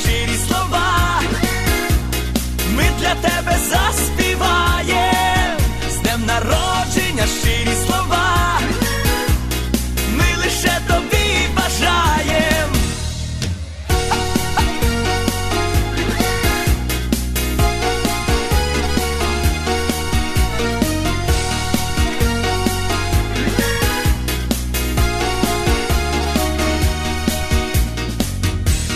щирі слова,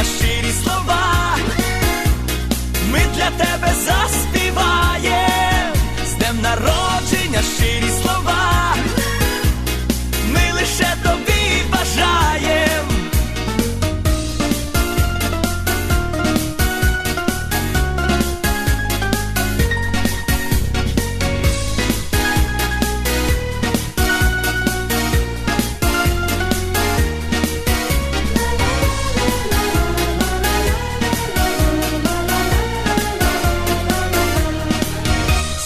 народження щирі слова, ми для тебе заспіваєм,